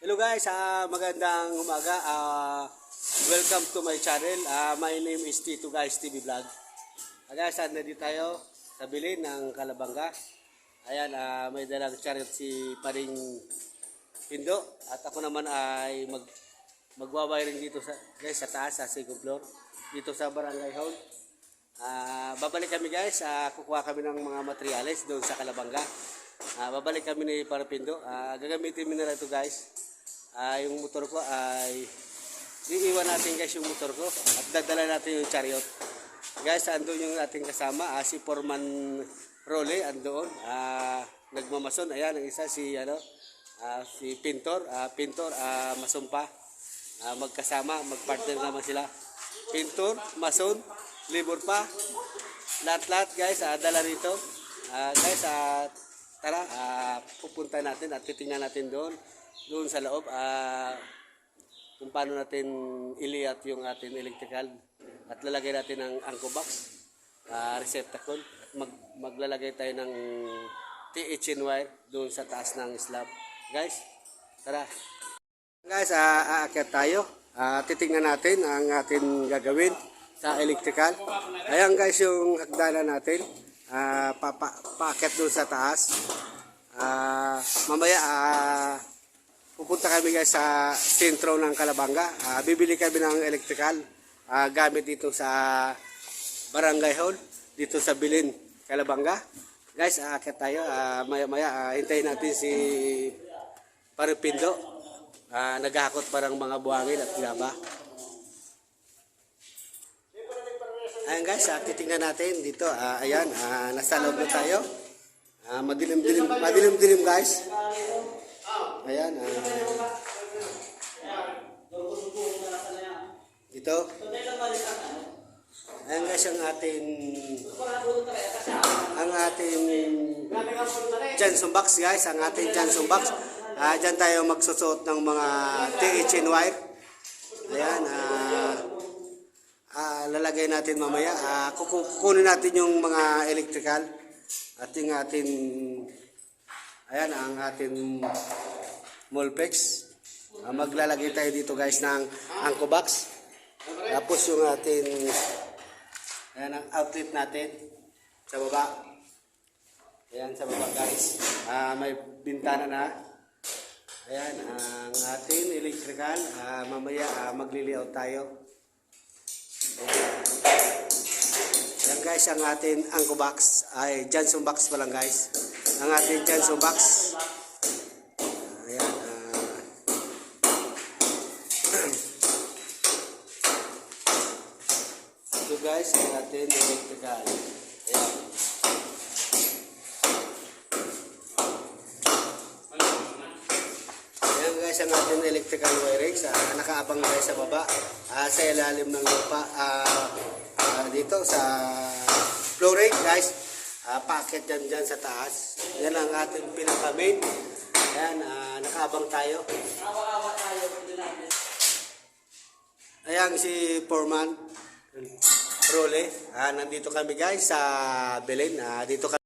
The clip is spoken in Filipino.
Hello guys, ah, magandang umaga. Ah, welcome to my channel. Ah, my name is Tito Guys TV Vlog. Ah, guys, nandito tayo sa bilin ng Kalabanga. Ayan, ah, may dalang chariot si Paring Pindo. At ako naman ay mag magwawiring dito sa guys sa taas sa second floor dito sa Barangay Hall. Ah, babalik kami guys, ah, kukuha kami ng mga materyales doon sa Kalabanga. Ah, babalik kami ni Parapindo. Ah, gagamitin mo na ito guys. Ah, yung motor ko ay iiwan natin guys yung motor ko at dadala natin yung chariot. Guys, andun yung ating kasama, ah, si Foreman Role andoon. Ah, nagmamason. Ayan, ang isa si ano, ah, si Pintor, ah, Pintor ah, Masumpa. Ah, magkasama, magpartner naman sila. Pintor, Mason, Libor pa. Lahat-lahat guys, ah, dala rito. Ah, guys, ah, tara, ah, pupunta natin at titingnan natin doon. Doon sa loob, ah, kung paano natin iliat yung ating electrical at lalagay natin ng angko box, ah, receptacle. Mag, maglalagay tayo ng THN wire doon sa taas ng slab. Guys, tara. Guys, ah, aakyat tayo. Ah, titingnan natin ang ating gagawin sa electrical. Ayan guys yung hagdanan natin. Ah, papa, paakyat doon sa taas. Ah, mamaya ah, pupunta kami guys sa sentro ng Kalabanga. Ah, bibili kami ng electrical ah, gamit dito sa Barangay Hall dito sa Bilin, Kalabanga. Guys, aakyat tayo. Ah, maya-maya ah, hintayin natin si Paripindo. Ah, naghahakot parang mga buhangin at gaba. Ayan guys, ah, titingnan natin dito. Ah, ayan, ah, nasa loob na tayo. Ah, madilim-dilim, madilim-dilim guys. Ayan, ah, dito. Ayan guys, ang ating ang ating Johnson box guys, ang ating Johnson box. Diyan tayo magsusuot ng mga THN wire. Ayan, ah, ah, lalagay natin mamaya. Kuku- kukunin natin yung mga electrical at yung ating ayan ang ating Molpex. Ah, maglalagay tayo dito guys ng angko box. Tapos yung ating ayan ang outlet natin sa baba. Ayan sa baba guys. Ah, may bintana na. Ayan ang ating electrical. Ah, mamaya ah, magli-layout tayo. Yan guys, ang ating angko box. Ay, Johnson box pa lang guys. Ang ating Johnson box. Ayan. ah. guys, ang ating electrical. Ayan. Ayan guys, ang ating electrical wiring sa nakaabang guys sa baba ah, sa ilalim ng lupa ah, ah, dito sa flooring guys. Ah, packet dyan dyan sa taas. Yan ang ating pinaka main. Ayan ah, nakaabang tayo. Ayan si Foreman Role ah, nandito kami guys sa Belen. Ah, dito kami